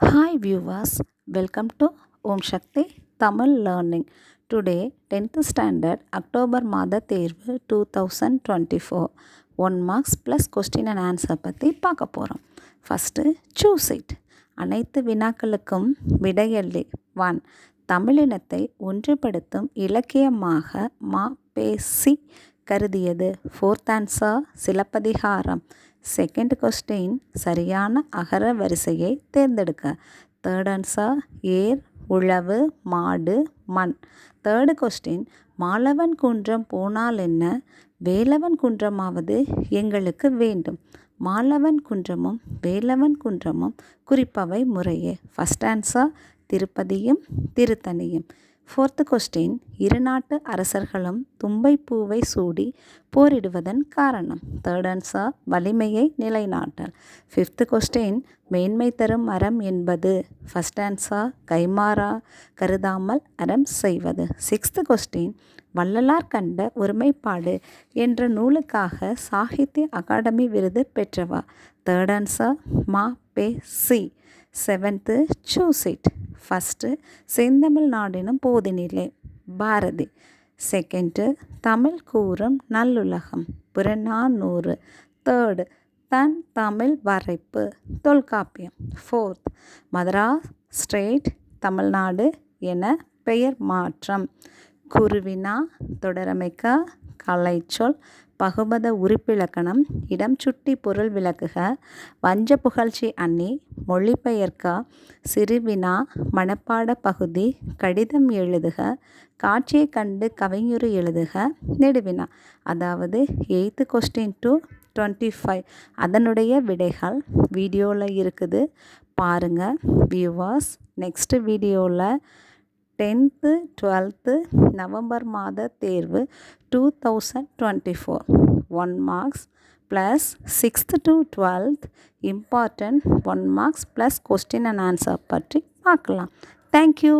Hi viewers welcome to Om Sakthi Tamil learning today tenth standard October மாத தேர்வு two thousand twenty four one marks plus question and answer பற்றி பார்க்க போகிறோம் first choose it அனைத்து வினாக்களுக்கும் விடையல்லி one தமிழினத்தை ஒன்றுபடுத்தும் இலக்கியமாக மா பேசி கருதியது. Fourth answer Silappatikaram. Second question சரியான அகர வரிசையை தேர்ந்தெடுக்க. தேர்ட் ஆன்சர் ஏர் உழவு மாடு மண். தேர்டு கொஸ்டின் மாலவன் குன்றம் போனால் என்ன? வேலவன் குன்றமாவது எங்களுக்கு வேண்டும். மாலவன் குன்றமும் வேலவன் குன்றமும் குறிப்பவை முறையே. ஃபஸ்ட் ஆன்சர் திருப்பதியும் திருத்தணியும். ஃபோர்த்து கொஸ்டின் இரு நாட்டு அரசர்களும் தும்பை பூவை சூடி போரிடுவதன் காரணம். தேர்ட் ஆன்சர் வலிமையை நிலைநாட்டல். ஃபிஃப்த்து கொஸ்டின் மேன்மை தரும் அறம் என்பது. ஃபஸ்ட் ஆன்சர் கைமாறா கருதாமல் அறம் செய்வது. சிக்ஸ்த்து கொஸ்டின் வள்ளலார் கண்ட ஒருமைப்பாடு என்ற நூலுக்காக சாகித்ய அகாடமி விருது பெற்றவா? Third answer Ma Po Si. Seventh choose it first செந்தமிழ் நாடினும் போதினிலே. பாரதி. செகண்டு தமிழ் கூறும் நல்லுலகம். புறநானூறு தேர்டு தன் தமிழ் வரைப்பு தொல்காப்பியம். ஃபோர்த் மதராஸ் ஸ்டேட் தமிழ்நாடு என பெயர் மாற்றம். குருவினா தொடரமைக்க கலைச்சொல் பகுபத உறுப்பிலக்கணம் இடம் சுட்டி பொருள் விளக்குக வஞ்ச புகழ்ச்சி அண்ணி மொழிபெயர்க்க சிறுவினா மனப்பாட பகுதி கடிதம் எழுதுக காட்சியை கண்டு கவிஞர் எழுதுக நெடுவினா. அதாவது eighth question to twenty five அதனுடைய விடைகள் வீடியோவில் இருக்குது. பாருங்கள் வியூவர்ஸ் நெக்ஸ்ட்டு வீடியோவில் டென்த்து டுவெல்த்து நவம்பர் மாத தேர்வு two thousand twenty four. One marks plus sixth to twelfth important one marks plus question and answer பற்றி பார்க்கலாம். Thank you